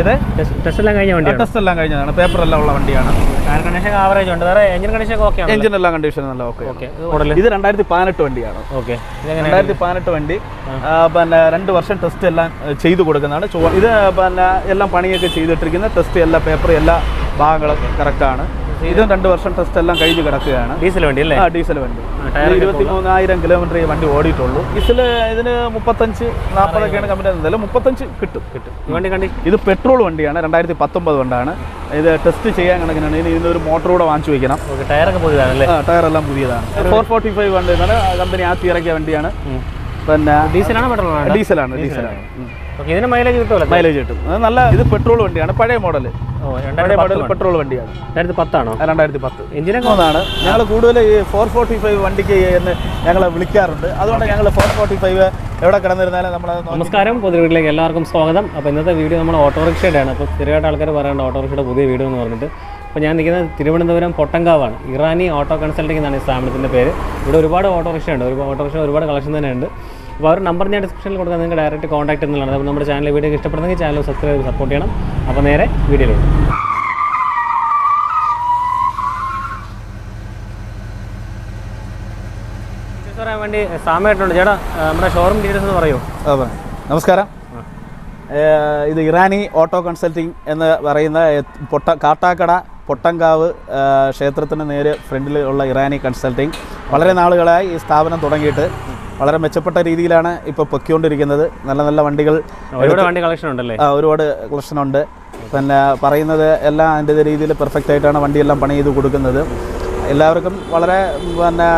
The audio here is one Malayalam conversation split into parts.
ഏത്? ടെസ്റ്റ് എല്ലാം കഴിഞ്ഞ വണ്ടിയാണ്? ടെസ്റ്റ് എല്ലാം കഴിഞ്ഞതാണ്. പേപ്പർ എല്ലാം ഉള്ള വണ്ടിയാണ്. ടയർ കണ്ടീഷൻ ആവറേജ് ഉണ്ട്. വേറെ എഞ്ചിൻ കണ്ടീഷൻ ഒക്കെ ഓക്കെ എഞ്ചിൻ എല്ലാം കണ്ടീഷൻ നല്ല ഓക്കെ ഓക്കെ മോഡൽ ഇത് രണ്ടായിരത്തി പതിനെട്ട് വണ്ടിയാണ്. ഓക്കെ ഇതെങ്ങനെ രണ്ടായിരത്തി പതിനെട്ട് വണ്ടി. ആ, പിന്നെ രണ്ട് വർഷം ടെസ്റ്റ് എല്ലാം ചെയ്തു കൊടുക്കുന്നതാണ്. ഇത് പിന്നെ എല്ലാം പണിയൊക്കെ ചെയ്തിട്ടിരിക്കുന്ന ടെസ്റ്റ് എല്ലാ പേപ്പർ എല്ലാ ഭാഗങ്ങളും കറക്റ്റാണ് ഇതും രണ്ട് വർഷം ടെസ്റ്റ് എല്ലാം കഴിഞ്ഞ് കിടക്കുകയാണ്. ഡീസൽ വണ്ടി അല്ലേ? ആ ഡീസൽ വണ്ടി. ഇരുപത്തി മൂന്നായിരം കിലോമീറ്റർ ഈ വണ്ടി ഓടിയിട്ടുള്ളൂ. ഡീസൽ ഇതിന് മുപ്പത്തഞ്ച് നാൽപ്പതൊക്കെയാണ് കമ്പനി എന്തായാലും മുപ്പത്തഞ്ച് കിട്ടും. കിട്ടും. വണ്ടി കണ്ടി? ഇത് പെട്രോൾ വണ്ടിയാണ് രണ്ടായിരത്തി പത്തൊമ്പത് കൊണ്ടാണ്. ഇത് ടെസ്റ്റ് ചെയ്യാൻ കണക്കിനാണ്. ഇനി ഇതിനൊരു മോട്ടർ കൂടെ വാങ്ങിച്ചു വെക്കണം. ടയറൊക്കെ പുതിയതാണ് അല്ലേ ആ, ടയർ എല്ലാം പുതിയതാണ്. ഫോർ ഫോർട്ടി ഫൈവ് വണ്ടി എന്നാണ് കമ്പനി ആദ്യം ഇറക്കിയ വണ്ടിയാണ്. പിന്നെ ഡീസലാണ് പെട്രോളാണ്? ഡീസലാണ് ഡീസലാണ്. ഇതിന് മൈലേജ് കിട്ടുമല്ലോ? മൈലേജ് കിട്ടും. അത് നല്ല ഇത് പെട്രോൾ വണ്ടിയാണ് പഴയ മോഡൽ പഴയ മോഡൽ പെട്രോൾ വണ്ടിയാണ്. രണ്ടായിരത്തി പത്താണോ? രണ്ടായിരത്തി പത്ത്. എഞ്ചിനൊക്കെ ഒന്നാണ് ഞങ്ങൾ കൂടുതൽ ഈ ഫോർ ഫോർട്ടി ഫൈവ് വണ്ടിക്ക് എന്ന് ഞങ്ങൾ വിളിക്കാറുണ്ട്. അതുകൊണ്ട് ഞങ്ങൾ ഫോർ ഫോർട്ടി ഫൈവ് എവിടെ കിടന്നിരുന്നാലും നമ്മൾ നമസ്കാരം. പുതിയ വീട്ടിലേക്ക് എല്ലാവർക്കും സ്വാഗതം. അപ്പോൾ ഇന്നത്തെ വീഡിയോ നമ്മൾ ഓട്ടോറിക്ഷയുടെയാണ്. അപ്പോൾ സ്ഥിരമായിട്ട് ആൾക്കാർ പറയേണ്ട ഓട്ടോറിക്ഷയുടെ പുതിയ വീഡിയോ എന്ന് പറഞ്ഞിട്ട്. അപ്പോൾ ഞാൻ നിൽക്കുന്നത് തിരുവനന്തപുരം പൊട്ടങ്കാവാണ് ഇറാനി ഓട്ടോ കൺസൾട്ടിംഗ് എന്നാണ് ഈ സ്ഥാപനത്തിന്റെ പേര്. ഇവിടെ ഒരുപാട് ഓട്ടോറിക്ഷ ഉണ്ട് ഒരുപാട് ഓട്ടോറിക്ഷ ഒരുപാട് കളക്ഷൻ തന്നെ അപ്പോൾ അവർ നമ്പർ ഞാൻ ഡിസ്ക്രിപ്ഷനിൽ കൊടുക്കാൻ നിങ്ങൾക്ക് ഡയറക്റ്റ് കോൺടാക്ട് എന്നുള്ളതാണ് അപ്പോൾ നമ്മുടെ ചാനൽ വീഡിയോ ഇഷ്ടപ്പെടുന്നെങ്കിൽ ചാനൽ സബ്സ്ക്രൈബ് ചെയ്ത് സപ്പോർട്ട് ചെയ്യണം. അപ്പോൾ നേരെ വീഡിയോയിലുണ്ട് പറയാൻ വേണ്ടി സാമയായിട്ടുണ്ട് ചേട്ടാ നമ്മുടെ ഷോറൂം ഡീറ്റെയിൽസ് എന്ന് പറയൂ. നമസ്കാരം. ഇത് ഇറാനി ഓട്ടോ കൺസൾട്ടിങ് എന്ന് പറയുന്ന പൊട്ട കാട്ടാക്കട പൊട്ടങ്കാവ് ക്ഷേത്രത്തിന് നേരെ ഫ്രണ്ടിലുള്ള ഇറാനി കൺസൾട്ടിങ്. വളരെ നാളുകളായി ഈ സ്ഥാപനം തുടങ്ങിയിട്ട് വളരെ മെച്ചപ്പെട്ട രീതിയിലാണ് ഇപ്പോൾ പൊക്കിക്കൊണ്ടിരിക്കുന്നത്. നല്ല നല്ല വണ്ടികൾ ഒരുപാട് വണ്ടി കളക്ഷൻ ഉണ്ടല്ലേ? ആ, ഒരുപാട് കളക്ഷൻ ഉണ്ട്. പിന്നെ പറയുന്നത് എല്ലാം അതിന്റെ രീതിയിൽ പെർഫെക്റ്റ് ആയിട്ടാണ് വണ്ടിയെല്ലാം പണി ചെയ്ത് കൊടുക്കുന്നത്. എല്ലാവർക്കും വളരെ പിന്നെ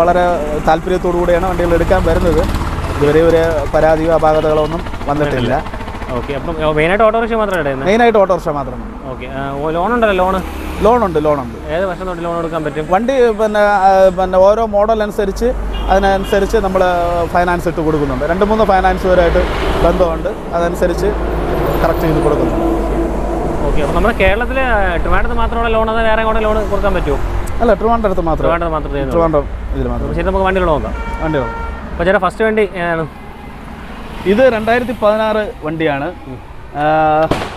വളരെ താല്പര്യത്തോടു കൂടിയാണ് വണ്ടികൾ എടുക്കാൻ വരുന്നത്. ഇതുവരെ ഒരു പരാതിയോ അപാകതകളോ ഒന്നും വന്നിട്ടില്ല. ഓക്കെ അപ്പം മെയിനായിട്ട് ഓട്ടോറിക്ഷ മാത്രമേ മെയിനായിട്ട് ഓട്ടോറിക്ഷ മാത്രമാണ് ഓക്കെ ലോൺ ഉണ്ടല്ലോ ലോൺ ലോണുണ്ട് ലോണുണ്ട് ഏത് വർഷം തൊട്ട് ലോൺ എടുക്കാൻ പറ്റും? വണ്ടി പിന്നെ പിന്നെ ഓരോ മോഡൽ അനുസരിച്ച് അതിനനുസരിച്ച് നമ്മൾ ഫൈനാൻസ് ഇട്ട് കൊടുക്കുന്നുണ്ട്. രണ്ട് മൂന്ന് ഫൈനാൻസുകാരായിട്ട് ബന്ധമുണ്ട്. അതനുസരിച്ച് കറക്റ്റ് ചെയ്ത് കൊടുക്കുന്നുണ്ട് ഓക്കെ അപ്പോൾ നമ്മുടെ കേരളത്തിൽ ട്രിവാൻഡ്രത്ത് മാത്രമുള്ള ലോൺ അത് വേറെ കൂടെ ലോൺ കൊടുക്കാൻ പറ്റുമോ? അല്ല ട്രിവാൻഡ്രത്ത് മാത്രം ട്രിവാൻഡ്രത്ത് മാത്രം ട്രിവാൻഡ്രം ഇതിൽ മാത്രം ശരി നമുക്ക് വണ്ടികൾ നോക്കാം. വണ്ടികൾ അപ്പോൾ ചേട്ടാ ഫസ്റ്റ് വണ്ടി ഏതാണ്? ഇത് രണ്ടായിരത്തി പതിനാറ് വണ്ടിയാണ്.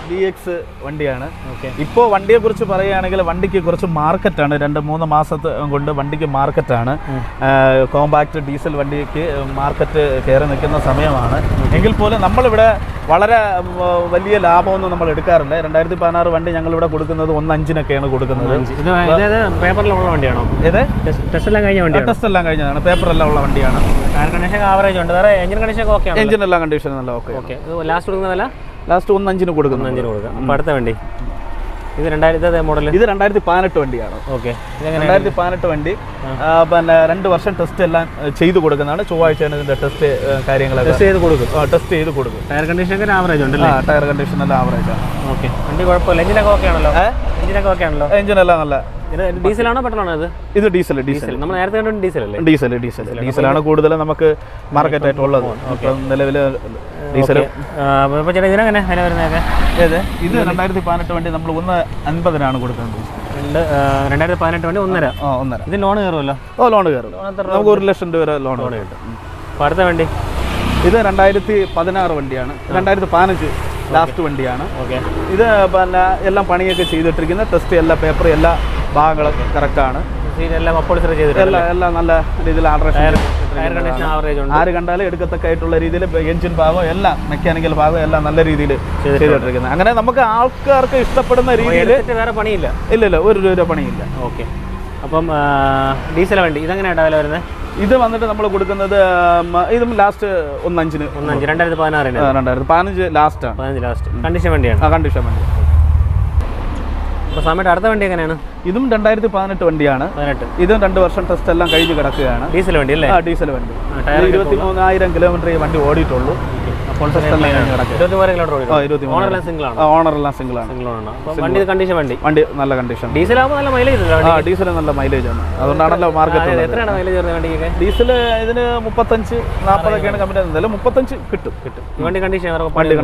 ഡി എക്സ് വണ്ടിയാണ്. ഓക്കെ ഇപ്പോൾ വണ്ടിയെ കുറിച്ച് പറയുകയാണെങ്കിൽ വണ്ടിക്ക് കുറച്ച് മാർക്കറ്റാണ്. രണ്ട് മൂന്ന് മാസത്തെ കൊണ്ട് വണ്ടിക്ക് മാർക്കറ്റാണ്. കോമ്പാക്ട് ഡീസൽ വണ്ടിക്ക് മാർക്കറ്റ് കയറി നിൽക്കുന്ന സമയമാണ്. എങ്കിൽ പോലും നമ്മളിവിടെ വളരെ വലിയ ലാഭമൊന്നും നമ്മൾ എടുക്കാറില്ല. രണ്ടായിരത്തി പതിനാറ് വണ്ടി ഞങ്ങളിവിടെ കൊടുക്കുന്നത് ഒന്ന് അഞ്ചിനൊക്കെയാണ് കൊടുക്കുന്നത് പേപ്പറിലുള്ള വണ്ടിയാണോ? ടെസ്റ്റ് എല്ലാം കഴിഞ്ഞ വണ്ടിയാണ്? ടെസ്റ്റ് എല്ലാം കഴിഞ്ഞതാണ്. പേപ്പറെല്ലാം ഉള്ള വണ്ടിയാണ്. കണ്ടീഷൻ ആവറേജ് ഉണ്ട്. വേറെ എഞ്ചിൻ കണ്ടീഷൻ ഒക്കെ എഞ്ചിൻ എല്ലാം കണ്ടീഷൻ നല്ല ഓക്കെ ഓക്കെ ലാസ്റ്റ് കൊടുക്കുന്ന വില ലാസ്റ്റ് ഒന്ന് അഞ്ചിന് കൊടുക്കുന്നു അഞ്ചിന് കൊടുക്കാം. അപ്പോൾ അടുത്ത വണ്ടി. ഇത് രണ്ടായിരത്തി മോഡൽ ഇത് രണ്ടായിരത്തി പതിനെട്ട് വണ്ടിയാണ്. ഓക്കെ. രണ്ടായിരത്തി പതിനെട്ട് വണ്ടി. പിന്നെ രണ്ട് വർഷം ടെസ്റ്റ് എല്ലാം ചെയ്തു കൊടുക്കുന്നതാണ്. ചൊവ്വാഴ്ചയാണ് ഇതിന്റെ ടെസ്റ്റ് കാര്യങ്ങളൊക്കെ. ടെസ്റ്റ് ചെയ്ത് കൊടുക്കും. ടെസ്റ്റ് ചെയ്ത് കൊടുക്കും. ടയർ കണ്ടീഷൻ ആവറേജ് ഉണ്ടല്ലേ? ടയർ കണ്ടീഷൻ നല്ല ആവറേജ് ആണ്. ഓക്കെ. വണ്ടി കുഴപ്പമില്ല. എഞ്ചിനൊക്കെ ഓക്കെ ആണല്ലോ? എഞ്ചിനൊക്കെ ഓക്കെ ആണല്ലോ. എഞ്ചിൻ എല്ലാം നല്ല. ഡീസലാണോ പെട്രോളാണോ ഇത്? ഇത് ഡീസൽ ഡീസൽ നമ്മൾ നേരത്തെ കണ്ടു ഡീസൽ അല്ലേ ഡീസൽ ഡീസൽ ഡീസലാണ് കൂടുതൽ നമുക്ക് മാർക്കറ്റ് ആയിട്ടുള്ളത്. ഇപ്പം നിലവിൽ ഡീസൽ അപ്പോൾ ചേട്ടാ ഇതിനെങ്ങനെ വില വരുന്നതൊക്കെ? ഏത്? ഇത് രണ്ടായിരത്തി പതിനെട്ട് വണ്ടി നമ്മൾ ഒന്ന് അൻപതിനാണ് കൊടുക്കുന്നത്. രണ്ടായിരത്തി പതിനെട്ട് വണ്ടി ഒന്നര. ആ ഒന്നര. ഇത് ലോൺ കയറുമല്ലോ? ഓ ലോൺ കയറും. നമുക്ക് ഒരു ലക്ഷം രൂപ വരെ ലോൺ കിട്ടും. അപ്പോൾ അടുത്ത വണ്ടി? ഇത് രണ്ടായിരത്തി പതിനാറ് വണ്ടിയാണ്. രണ്ടായിരത്തി പതിനഞ്ച് ലാസ്റ്റ് വണ്ടിയാണ്. ഓക്കെ ഇത് പിന്നെ എല്ലാം പണിയൊക്കെ ചെയ്തിട്ടിരിക്കുന്ന ടെസ്റ്റ് എല്ലാ പേപ്പർ എല്ലാ ഭാഗങ്ങളും കറക്റ്റാണ് എല്ലാം എല്ലാം നല്ല രീതിയിൽ ആൾട്രേഷൻ ആര് കണ്ടാലും എടുക്കത്തക്കായിട്ടുള്ള രീതിയിൽ എഞ്ചിൻ ഭാഗം എല്ലാം മെക്കാനിക്കൽ ഭാഗം എല്ലാം നല്ല രീതിയിൽ ചെയ്തിട്ടിരിക്കുന്നത്. അങ്ങനെ നമുക്ക് ആൾക്കാർക്ക് ഇഷ്ടപ്പെടുന്ന രീതിയിൽ വേറെ പണിയില്ല? ഇല്ല ഇല്ല ഒരു രൂപ പണിയില്ല. ഓക്കെ അപ്പം ഡീസൽ വണ്ടി ഇതെങ്ങനെയാണ് വില വരുന്നത്? ഇത് വന്നിട്ട് നമ്മൾ കൊടുക്കുന്നത് ഇതും ലാസ്റ്റ് ഒന്നഞ്ചിന്. ഒന്നഞ്ച്. രണ്ടായിരത്തി പതിനാറിന് രണ്ടായിരത്തി പതിനഞ്ച് ലാസ്റ്റാണ് പതിനഞ്ച് ലാസ്റ്റ് കണ്ടീഷൻ വണ്ടിയാണ്. ആ കണ്ടീഷൻ വണ്ടി. സമയത്ത് അടുത്ത വണ്ടി എങ്ങനെയാണ്? ഇതും രണ്ടായിരത്തി പതിനെട്ട് വണ്ടിയാണ്. ഇതും രണ്ട് വർഷം ടെസ്റ്റ് എല്ലാം കഴിഞ്ഞ് കിടക്കുകയാണ്. ഡീസൽ വണ്ടി അല്ലേ? ആ ഡീസൽ വണ്ടി. ഇരുപത്തി മൂന്നായിരം കിലോമീറ്റർ ഈ വണ്ടി ഓടിയിട്ടുള്ളൂ. ഓണറെല്ലാം സിംഗിൾ ആണ്. വണ്ടി കണ്ടീഷൻ വണ്ടി? വണ്ടി നല്ല കണ്ടീഷൻ ഡീസൽ നല്ല മൈലേജ് ഡീസൽ നല്ല മൈലേജ് ആണ്. അതുകൊണ്ടാണല്ലോ മാർക്കറ്റ് എത്രയാണ് മൈലേജ് വണ്ടിക്കൊക്കെ? ഡീസൽ ഇതിന് മുപ്പത്തഞ്ച് നാൽപ്പതൊക്കെയാണ് കമ്പനി എന്തായാലും മുപ്പത്തഞ്ച് കിട്ടും. കിട്ടും. വണ്ടി കണ്ടീഷൻ വണ്ടി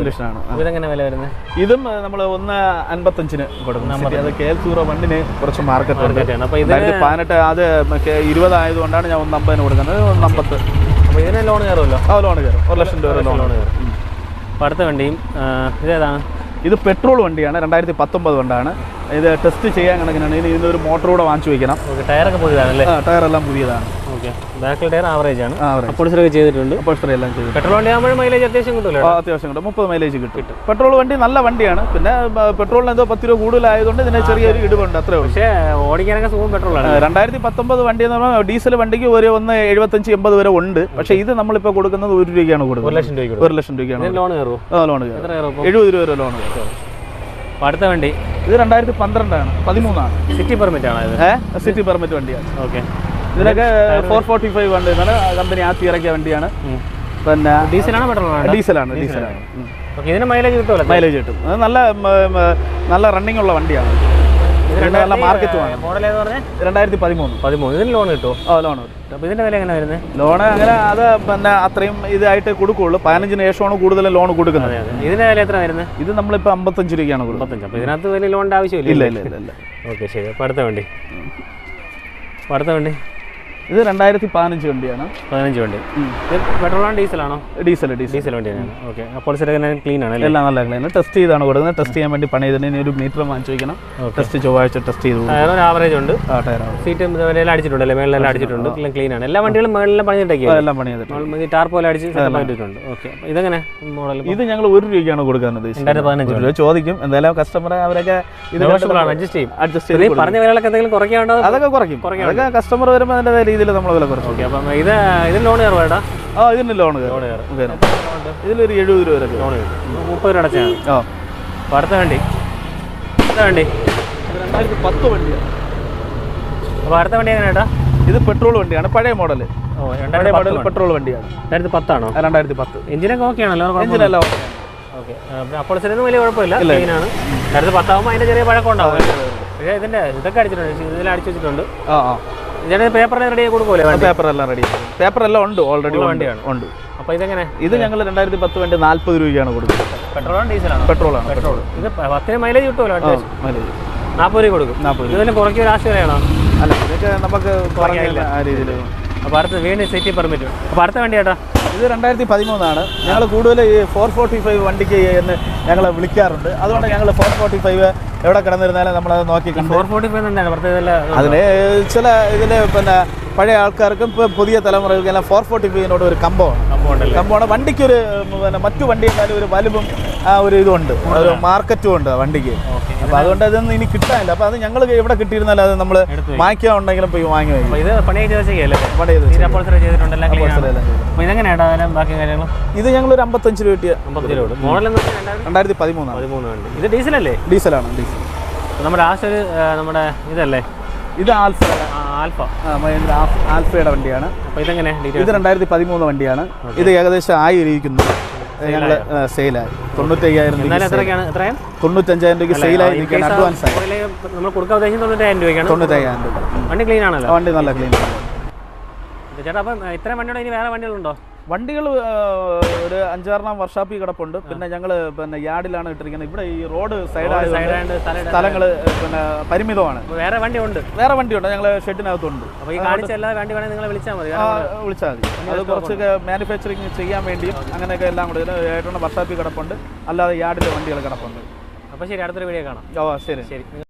ഇതെങ്ങനെ വില വരുന്നത്? ഇതും നമ്മൾ ഒന്ന് അൻപത്തഞ്ചിന് കൊടുക്കും. City. അത് കെ എൽ സീറോ വണ്ടിന് കുറച്ച് മാർക്കറ്റ് ഉണ്ട്. പതിനെട്ട് അത് ഇരുപതായതുകൊണ്ടാണ് ഞാൻ ഒന്ന് അമ്പതിന് കൊടുക്കുന്നത്. ഒന്ന് അമ്പത്ത്. അപ്പോൾ ഇതിന് ലോൺ കയറുമല്ലോ? ആ ലോൺ കയറും. ഒരു ലക്ഷം രൂപ ലോൺ ലോൺ കയറും. അപ്പോൾ അടുത്ത വണ്ടിയും ഇതേതാണ്? ഇത് പെട്രോൾ വണ്ടിയാണ് രണ്ടായിരത്തി പത്തൊമ്പത് വണ്ടാണ് ഇത് ടെസ്റ്റ് ചെയ്യാൻ കണക്കിനാണ്. ഇതിന് ഇതിനൊരു മോട്ടർ കൂടെ വാങ്ങിച്ചു വയ്ക്കണം. ടയറൊക്കെ പുതിയതാണ് അല്ലേ ടയറെല്ലാം പുതിയതാണ്. ഓക്കെ. ബാക്കിൽ ടയർ ആവറേജ് ആണ്. ആ ചെയ്തിട്ടുണ്ട്. അപ്പോൾ എല്ലാം ചെയ്തു പെട്രോൾ വണ്ടി ആകുമ്പോൾ മൈലേജ് അത്യാവശ്യം കിട്ടുമല്ലോ ആ, അത്യാവശ്യം കിട്ടും. മുപ്പത് മൈലേജ് കിട്ടും. പെട്രോൾ വണ്ടി നല്ല വണ്ടിയാണ്. പിന്നെ പെട്രോളിന് എന്തോ പത്ത് രൂപ കൂടുതലായതുകൊണ്ട് ഇതിന് ചെറിയൊരു ഇടിവുണ്ട്. അത്രേ ഉള്ളൂ. പക്ഷേ ഓടിക്കാനൊക്കെ സുഖം പെട്രോളാണ് രണ്ടായിരത്തി പത്തൊമ്പത് വണ്ടി എന്ന് പറഞ്ഞാൽ ഡീസൽ വണ്ടിക്ക് ഒരു ഒന്ന് എഴുപത്തഞ്ച് എൺപത് വരെ ഉണ്ട്. പക്ഷേ ഇത് നമ്മളിപ്പോൾ കൊടുക്കുന്നത് ഒരു രൂപയാണ് ഒരു കൊടുക്കുന്നത് ലക്ഷം ഒരു ലക്ഷം രൂപയാണ് ലോൺ കയറും ആ ലോൺ കയറും. എഴുപത് രൂപ വരെ ലോൺ കയറും. അടുത്ത വണ്ടി. ഇത് രണ്ടായിരത്തി പന്ത്രണ്ടാണ് പതിമൂന്നാണ്. സിറ്റി പെർമിറ്റ് ആണ് സിറ്റി പെർമിറ്റ് വണ്ടിയാണ്. ഓക്കെ ഇതിനൊക്കെ ഫോർ ഫോർട്ടി ഫൈവ് വണ്ടി എന്നാണ് കമ്പനി ആ ഇറക്കിയ വണ്ടിയാണ്. പിന്നെ ഡീസലാണ് പെട്രോളാണ് ഡീസലാണ് ഡീസലാണ്. ഇതിന് മൈലേജ് കിട്ടുമല്ലോ മൈലേജ് കിട്ടും. അത് നല്ല നല്ല റണ്ണിംഗ് ഉള്ള വണ്ടിയാണ്. ഇതിന് നല്ല മാർക്കറ്റുമാണ് മോഡൽ ഏത് പറഞ്ഞാൽ രണ്ടായിരത്തി പതിമൂന്ന്. പതിമൂന്ന് ഇതിന് ലോൺ കിട്ടുമോ? ആ ലോൺ അപ്പോൾ ഇതിന്റെ വില എങ്ങനെ വരുന്നത്? അങ്ങനെ അത് പിന്നെ അത്രയും ഇതായിട്ട് കൊടുക്കുകയുള്ളൂ പതിനഞ്ചിന് ശേഷമാണ് കൂടുതൽ ലോൺ കൊടുക്കുന്നത്. ഇതിന്റെ വില എത്ര വരുന്നത്? ഇത് നമ്മളിപ്പോൾ അമ്പത്തഞ്ച് രൂപയാണ് കൊടുക്കുന്നത്. മുപ്പത്തഞ്ച് അപ്പോൾ ഇതിനകത്ത് വലിയ ലോണിന്റെ ആവശ്യമില്ല. ഇല്ല ഇല്ല ഓക്കെ ശരി. അപ്പോൾ അടുത്ത വണ്ടി. അടുത്ത വണ്ടി. ഇത് രണ്ടായിരത്തി പതിനഞ്ച് വണ്ടിയാണ്. പതിനഞ്ച് വണ്ടി. പെട്രോളാണോ ഡീസലാണോ ഡീസൽ ഡീസൽ വണ്ടിയാണ്. വണ്ടി ഓക്കെ അപ്പോൾ ക്ലീൻ ആണ് എല്ലാം നല്ല ക്ലീൻ ടെസ്റ്റ് ചെയ്താണ് കൊടുക്കുന്നത്. ടെസ്റ്റ് ചെയ്യാൻ വേണ്ടി പണി ചെയ്തതിന് ഒരു മീറ്റർ വാങ്ങിച്ചു വയ്ക്കണം ടെസ്റ്റ് ചൊവ്വാഴ്ച ടെസ്റ്റ് ചെയ്തു ആവറേജ് ഉണ്ട്. സീറ്റ് എല്ലാം അടിച്ചിട്ടുണ്ട് അല്ലേ മേളിലെല്ലാം അടിച്ചിട്ടുണ്ട്. എല്ലാം ക്ലീൻ ആണ്. എല്ലാ വണ്ടികളും മേളിലെല്ലാം പണിഞ്ഞിട്ടൊക്കെയാണ് എല്ലാം പണി ചെയ്തിട്ട് ടാർ പോലെ അടിച്ച് സെറ്റപ്പ് ആയിട്ടുണ്ട് ഓക്കെ ഇതെങ്ങനെ? മോഡൽ ഇത് ഞങ്ങൾ ഒരു രൂപയ്ക്കാണ് കൊടുക്കുന്നത് പതിനഞ്ച് രൂപ ചോദിക്കും. എന്തായാലും കസ്റ്റമർ അവരൊക്കെ ഇത് അഡ്ജസ്റ്റ് ചെയ്യും. അഡ്ജസ്റ്റ് ചെയ്യും പറഞ്ഞ വിലകളൊക്കെ എന്തെങ്കിലും കുറയ്ക്കാണ്ടോ അതൊക്കെ കുറയ്ക്കും. അതൊക്കെ കസ്റ്റമർ വരുമ്പോൾ അതിന്റെ രീതിയിൽ നമ്മൾ വില കുറച്ചു ഓക്കെ അപ്പം ഇത് ഇതിന് ലോൺ കയറും ഏട്ടാ? ആ ഇതിന് ലോൺ കയറും. ഇതിലൊരു എഴുപത് രൂപ വരെ ലോൺ കയറും. മുപ്പത് രൂപ അടച്ചാൽ ആ. അപ്പോൾ അടുത്ത വണ്ടി. അടുത്ത വണ്ടി. രണ്ടായിരത്തി പത്ത് വണ്ടിയാണ് അപ്പോൾ അടുത്ത വണ്ടി എങ്ങനെ ഏട്ടാ? ഇത് പെട്രോൾ വണ്ടിയാണ് പഴയ മോഡൽ. മോഡൽ പെട്രോൾ വണ്ടിയാണ്. രണ്ടായിരത്തി പത്താണോ? രണ്ടായിരത്തി പത്ത്. എഞ്ചിനൊക്കെ ഓക്കെ ആണല്ലോ എഞ്ചിനെല്ലാം ഓക്കെ. അപ്പോൾ ചെറിയൊന്നും വലിയ കുഴപ്പമില്ല ക്ലീനാണ് രണ്ടായിരത്തി പത്താകുമ്പോൾ അതിന്റെ ചെറിയ പഴക്കം ഉണ്ടാവും. പക്ഷേ ഇതിന്റെ ഇതൊക്കെ അടിച്ചിട്ടുണ്ട് ഇതിൽ അടിച്ചു വെച്ചിട്ടുണ്ട്. ആ ആ. റെഡി കൊടുക്കുമല്ലേ പേപ്പർ എല്ലാം റെഡി പേപ്പർ എല്ലാം ഉണ്ട് ഓൾറെഡി വണ്ടിയാണ്. ഉണ്ട്. അപ്പോൾ ഇതെങ്ങനെ? ഇത് ഞങ്ങൾ രണ്ടായിരത്തി പത്ത് വണ്ടി നാൽപ്പത് രൂപയാണ് കൊടുക്കുന്നത്. പെട്രോളാണോ ഡീസലാണോ? പെട്രോളാണ് പെട്രോൾ ഇത് പത്തിന് മൈലേജ് കിട്ടുമല്ലോ മൈലേജ് നാൽപ്പത് രൂപ കൊടുക്കും. നാൽപ്പത് രൂപ. ഇതിന് കുറയ്ക്കൊരു ഒരു ആശയമാണോ അല്ല ഇതൊക്കെ നമുക്ക് പറഞ്ഞില്ല ആ രീതിയിൽ. അപ്പോൾ അടുത്ത വീണ്ടും സിറ്റി പെർമിറ്റ് അപ്പോൾ അടുത്ത വണ്ടി ചേട്ടാ ഇത് രണ്ടായിരത്തി പതിമൂന്നാണ് ഞങ്ങൾ കൂടുതൽ ഈ ഫോർ ഫോർട്ടി ഫൈവ് വണ്ടിക്ക് എന്ന് ഞങ്ങൾ വിളിക്കാറുണ്ട്. അതുകൊണ്ട് ഞങ്ങൾ ഫോർ ഫോർട്ടി ഫൈവ് എവിടെ കിടന്നിരുന്നാലും നമ്മളത് നോക്കി അതിന് ചില ഇതിൽ പിന്നെ പഴയ ആൾക്കാർക്കും ഇപ്പോൾ പുതിയ തലമുറകൾക്കെല്ലാം ഫോർ ഫോർട്ടി ഫൈവിനോട് ഒരു കമ്പമാണ്. കമ്പമാണ്. വണ്ടിക്കൊരു പിന്നെ മറ്റു വണ്ടിയെക്കാളും ഒരു വലുപ്പം ആ ഒരു ഇതുണ്ട്. ഒരു മാർക്കറ്റും ഉണ്ട് വണ്ടിക്ക്. അപ്പോൾ അതുകൊണ്ട് അതൊന്നും ഇനി കിട്ടാനില്ല. അപ്പൊ അത് ഞങ്ങൾ എവിടെ കിട്ടിയിരുന്നാലും അത് നമ്മൾ വാങ്ങിക്കാൻ ഉണ്ടെങ്കിലും പോയി വാങ്ങി വയ്ക്കും ഇത് പണിയൊക്കെ ചെയ്ത് ചെയ്യല്ലേ? പണി ചെയ്ത് ചെയ്തിട്ടുണ്ട് ബാക്കി ഇത് ഞങ്ങൾ ഒരു അമ്പത്തഞ്ച് രൂപ കിട്ടിയ രൂപ മോഡൽ രണ്ടായിരത്തി പതിമൂന്നാണ്. പതിമൂന്ന് വണ്ടി. ഇത് ഡീസലല്ലേ? ഡീസലാണ് ഡീസൽ. നമ്മുടെ ലാസ്റ്റ് ഒരു നമ്മുടെ ഇതല്ലേ? ഇത് ആൽഫ. ആൽഫ. മഹീന്ദ്ര ആൽഫയുടെ വണ്ടിയാണ്. ഇതെങ്ങനെ? ഇത് രണ്ടായിരത്തി പതിമൂന്ന് വണ്ടിയാണ്. ഇത് ഏകദേശം ആയി ഇരിക്കുന്നു. ഞങ്ങൾ സെയിലായി തൊണ്ണൂറ്റയ്യായിരം തൊണ്ണൂറ്റഞ്ചായിരം രൂപ സെയിലായി അഡ്വാൻസ് ആയി നമ്മൾ കൊടുക്കാൻ തൊണ്ണൂറ്റയ്യായിരം രൂപ. വണ്ടി ക്ലീൻ ആണല്ലോ? വണ്ടി നല്ല ക്ലീൻ ചേട്ടാ അപ്പം ഇത്രയും വണ്ടിയുടെ ഇനി വേറെ വണ്ടികളുണ്ടോ? വണ്ടികൾ ഒരു അഞ്ചാറെണ്ണം വർഷാപ്പിൽ കിടപ്പുണ്ട്. പിന്നെ ഞങ്ങൾ പിന്നെ യാർഡിലാണ് ഇട്ടിരിക്കുന്നത്. ഇവിടെ ഈ റോഡ് സൈഡായ സ്ഥലങ്ങൾ പിന്നെ പരിമിതമാണ്. വേറെ വണ്ടി ഉണ്ട് വേറെ വണ്ടി വണ്ടിയുണ്ട്. ഞങ്ങൾ ഷെഡിനകത്തുണ്ട്. വിളിച്ചാൽ മതി. അത് കുറച്ചൊക്കെ മാനുഫാക്ചറിങ് ചെയ്യാൻ വേണ്ടിയും അങ്ങനെയൊക്കെ എല്ലാം കൂടി ഏട്ടണ വർഷാപ്പിൽ കിടപ്പുണ്ട്. അല്ലാതെ യാർഡിലെ വണ്ടികൾ കിടപ്പുണ്ട്. അപ്പോൾ ശരി അടുത്തൊരു വീഡിയോ കാണാം. ഓ ശരി. ശരി.